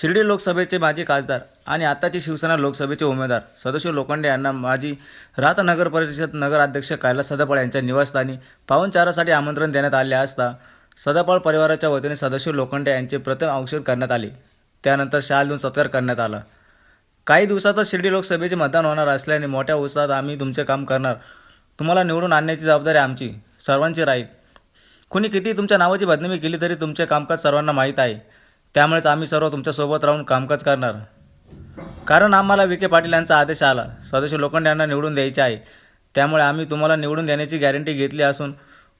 शिर्डी लोकसभेचे माजी खासदार आणि आताचे शिवसेना लोकसभेचे उमेदवार सदाशिव लोखंडे यांना माजी राहता नगर परिषद नगराध्यक्ष कैलास सदापाळ यांच्या निवासस्थानी पाहुणचारासाठी आमंत्रण देण्यात आले असता सदापाळ परिवाराच्या वतीने सदाशिव लोखंडे यांचे प्रथम औक्षण करण्यात आले. त्यानंतर शाल देऊन सत्कार करण्यात आला. काही दिवसातच शिर्डी लोकसभेचे मतदान होणार असल्याने मोठ्या उत्साहात आम्ही तुमचे काम करणार. तुम्हाला निवडून आणण्याची जबाबदारी आमची. सर्वांची राहील कुणी किती तुमच्या नावाची बदनामी केली तरी तुमचे कामकाज सर्वांना माहीत आहे. त्यामुळेच आम्ही सर्व तुमच्यासोबत राहून कामकाज करणार. कारण आम्हाला विखे पाटील यांचा आदेश आला. सदस्य लोखंड यांना निवडून द्यायचे आहे. त्यामुळे आम्ही तुम्हाला निवडून देण्याची गॅरंटी घेतली असून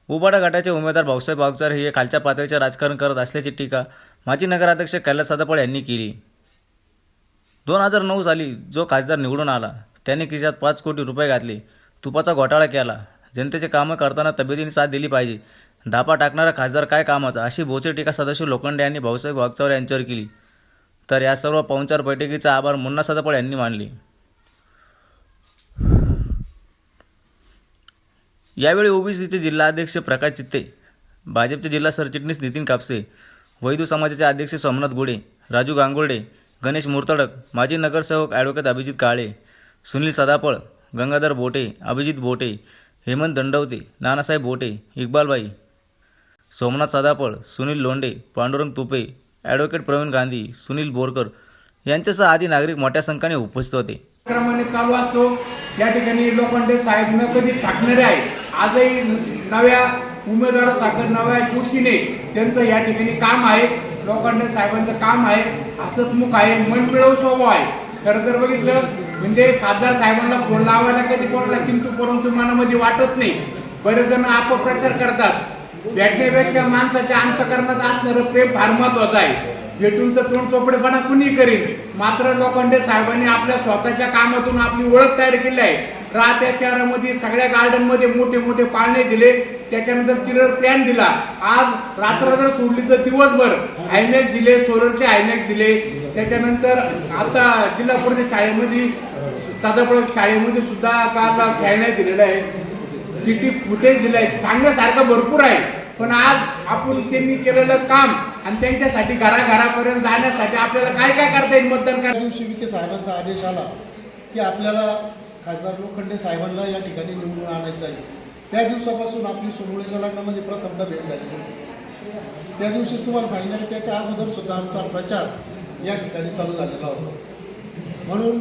उबाडा गटाचे उमेदवार भाऊसाहेब वागचर हे खालच्या पातळीचे राजकारण करत असल्याची टीका माजी नगराध्यक्ष कैलास सदापळ यांनी केली. दोन हजार नऊ साली जो खासदार निवडून आला त्याने खिशात पाच कोटी रुपये घातले. तुपाचा घोटाळा केला. जनतेचे कामं करताना तब्येतीने साथ दिली पाहिजे. धापा टाकणारा खासदार काय कामाचा? अशी बोचे टीका सदाशिव लोखंडे यांनी भाऊसाहेब वागचौर यांच्यावर केली. तर या सर्व पाहुणचार बैठकीचा आभार मुन्ना सदापळ यांनी मानले. यावेळी ओबीसीचे जिल्हाध्यक्ष प्रकाश चित्ते भाजपचे जिल्हा सरचिटणीस नितीन कापसे वैदू समाजाचे अध्यक्ष सोमनाथ गुडे राजू गांगुर्डे गणेश मुर्तडक माजी नगरसेवक ॲडव्होकेट अभिजित काळे सुनील सदापळ गंगाधर बोटे अभिजित बोटे हेमंत दंडवते नानासाहेब बोटे इक्बालबाई सोमनाथ सदापळ सुनील लोंडे पांडुरंग तुपे ॲडव्होकेट प्रवीण गांधी सुनील बोरकर यांच्यासह आदी नागरिक मोठ्या संख्येने उपस्थित होते. क्रमाने चालू असतो. या ठिकाणी लोखंडे साहेब न कधी थाकणारे आहे आजही नव्या उमेदवारासारखं नव्या चुटकीने त्यांचं या ठिकाणी काम आहे. लोखंडे साहेबांचं काम आहे. हसतमुख आहे. मनमिळव स्वभाव आहे. खरं तर बघितलं म्हणजे खासदार साहेबांना फोन लावायला कधी कोणाला किंतु परंतु मनामध्ये वाटत नाही. बरेच जण अपप्रचार करतात. त्याच्यापेक्षा माणसाच्या अंतकरणात असणारं प्रेम फार महत्वाचं आहे. भेटून तर तोंड चोपडेपणा कुणी करीन. मात्र लोखंडे साहेबांनी आपल्या स्वतःच्या कामातून आपली ओळख तयार केली आहे. राहत्या शहरामध्ये सगळ्या गार्डनमध्ये मोठे मोठे पाळणे दिले. त्याच्यानंतर चिरर प्लॅन दिला. आज रात्र जर सोडली तर दिवसभर. आयमॅक्स दिले सोलरचे आयमॅक्स दिले. त्याच्यानंतर आता जिल्हा परिषद शाळेमध्ये सदाफळ शाळेमध्ये सुद्धा काल खेळण्यात दिलेलं आहे. सिटी फुटेज दिलाय. सांगण्यासारखं भरपूर आहे. पण आज आपण त्यांनी केलेलं काम आणि त्यांच्यासाठी घराघरापर्यंत जाण्यासाठी आपल्याला काय काय करता येईल मतदान काय दिवशी साहेबांचा आदेश आला की आपल्याला खासदार लोखंडे साहेबांना या ठिकाणी निवडून आणायचं आहे. त्या दिवसापासून आपली सोनवळेच्या लग्नामध्ये प्रथमता भेट झालेली होती. त्या दिवशीच तुम्हाला सांगितलं की त्याच्या अगोदर सुद्धा आमचा प्रचार या ठिकाणी चालू झालेला होता. म्हणून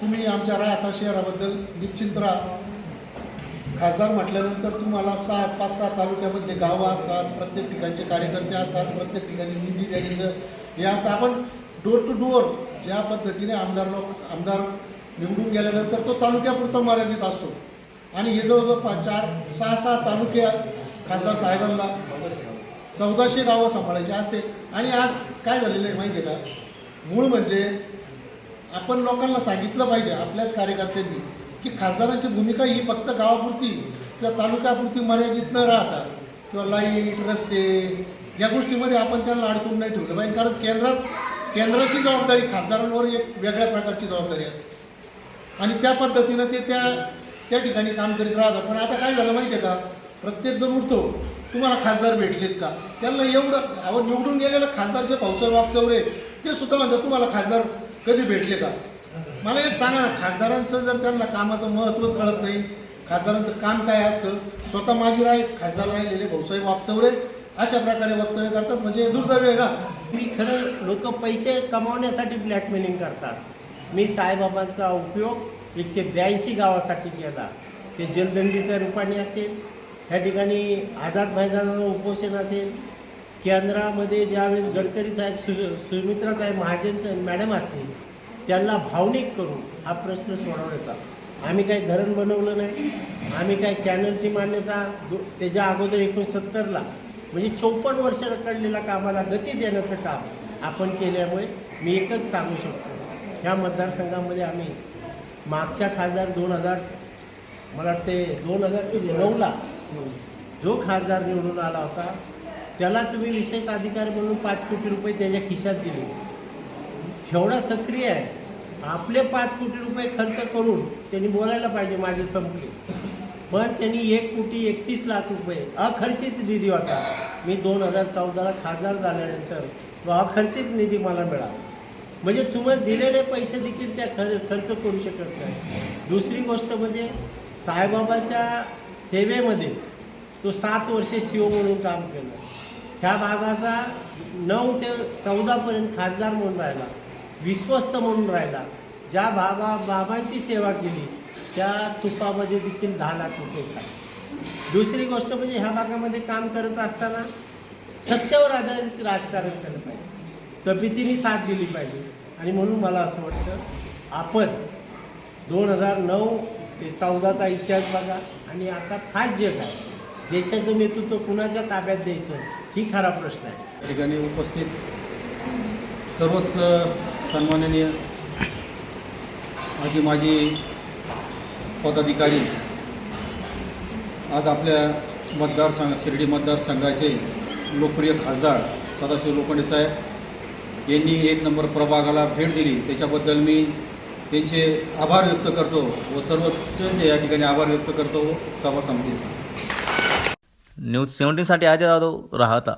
तुम्ही आमच्या राहता शहराबद्दल निश्चिंत राहा. खासदार म्हटल्यानंतर तुम्हाला सहा पाच सहा तालुक्यामधले गावं असतात प्रत्येक ठिकाणचे कार्यकर्ते असतात प्रत्येक ठिकाणी निधी द्यायचं. हे असतं आपण डोर टू डोअर ज्या पद्धतीने आमदार लोक आमदार निवडून गेल्यानंतर तो तालुक्यापुरता मर्यादित असतो. आणि हे जवळजवळ पाच चार सहा सहा तालुके खासदार साहेबांना. चौदाशे गावं सांभाळायची असते. आणि आज काय झालेलं आहे माहिती आहे का? मूळ म्हणजे आपण लोकांना सांगितलं पाहिजे आपल्याच कार्यकर्त्यांनी. की खासदारांची भूमिका ही फक्त गावापुरती किंवा तालुक्यापुरती मर्यादित न राहता किंवा लाइट रस्ते या गोष्टीमध्ये आपण त्यांना अडकून नाही ठेवलं पाहिजे. कारण केंद्रात केंद्राची जबाबदारी खासदारांवर एक वेगळ्या प्रकारची जबाबदारी असते. आणि त्या पद्धतीनं ते त्या त्या ठिकाणी काम करीत राहतात. पण आता काय झालं माहिती आहे का प्रत्येकजण उठतो तुम्हाला खासदार भेटलेत का? त्यांना एवढं अहो निवडून गेलेलं खासदार जे भाऊसाहेब वागचौरे ते सुद्धा म्हणतात तुम्हाला खासदार कधी भेटले का? मला एक सांगा ना खासदारांचं जर त्यांना कामाचं महत्त्वच कळत नाही खासदारांचं काम काय असतं स्वतः माझी राय खासदार राहिलेले भाऊसाहेब वापचवरे अशा प्रकारे वक्तव्य करतात म्हणजे दुर्दैव आहे ना मी खरं लोक पैसे कमावण्यासाठी ब्लॅकमेलिंग करतात. मी साईबाबांचा उपयोग एकशे ब्याऐंशी गावासाठी केला. ते जलदंडीच्या रूपाने असेल ह्या ठिकाणी आझाद मैदानावर उपोषण असेल. केंद्रामध्ये ज्यावेळेस गडकरी साहेब सु सुमित्राताई महाजन मॅडम असतील त्यांना भावनिक करून हा प्रश्न सोडवण्याचा. आम्ही काही धरण बनवलं नाही. आम्ही काय कॅनलची मान्यता त्याच्या अगोदर एकोणसत्तरला म्हणजे चौपन्न वर्ष रखडलेल्या कामाला गती देण्याचं काम आपण केल्यामुळे मी एकच सांगू शकतो. ह्या मतदारसंघामध्ये आम्ही मागच्या खासदार दोन हजार मला वाटते दोन हजार ते नऊला जो खासदार निवडून आला होता त्याला तुम्ही विशेष अधिकारी म्हणून पाच कोटी रुपये त्याच्या खिशात दिले. एवढा सक्रिय आहे. आपले पाच कोटी रुपये खर्च करून त्यांनी बोलायला पाहिजे माझे संपले. पण त्यांनी एक कोटी एकतीस लाख रुपये अखर्चित निधी होता. मी दोन हजार चौदाला खासदार झाल्यानंतर तो अखर्चित निधी मला मिळाला. म्हणजे तुम्ही दिलेले पैसे देखील त्या खर खर्च करू शकत नाही. दुसरी गोष्ट म्हणजे साईबाबाच्या सेवेमध्ये तो सात वर्षे ओ म्हणून काम केलं. ह्या भागाचा नऊ ते चौदापर्यंत खासदार म्हणून राहिला. विश्वस्त म्हणून राहिला. ज्या बाबा बाबांची सेवा केली त्या तुपामध्ये देखील दहा लाख रुपये दुसरी गोष्ट म्हणजे ह्या भागामध्ये काम करत असताना सत्यावर आधारित राजकारण केलं पाहिजे. तब्येतीने साथ दिली पाहिजे. आणि म्हणून मला असं वाटतं आपण दोन हजार नऊ ते चौदाचा इतिहास बघा आणि आता खास जग आहे. देशाचं नेतृत्व कुणाच्या ताब्यात द्यायचं ही खरा प्रश्न आहे. ठिकाणी उपस्थित सर्वच सन्माननीय आजी माजी पदाधिकारी आज आपल्या मतदारसंघ शिर्डी मतदारसंघाचे लोकप्रिय खासदार सदाशिव लोखंडे साहेब यांनी एक नंबर प्रभागाला भेट दिली. त्याच्याबद्दल मी त्यांचे आभार व्यक्त करतो व सर्वच या ठिकाणी आभार व्यक्त करतो. सभा समितीचा न्यूज सेवन्टीनसाठी अजय जाधव राहता.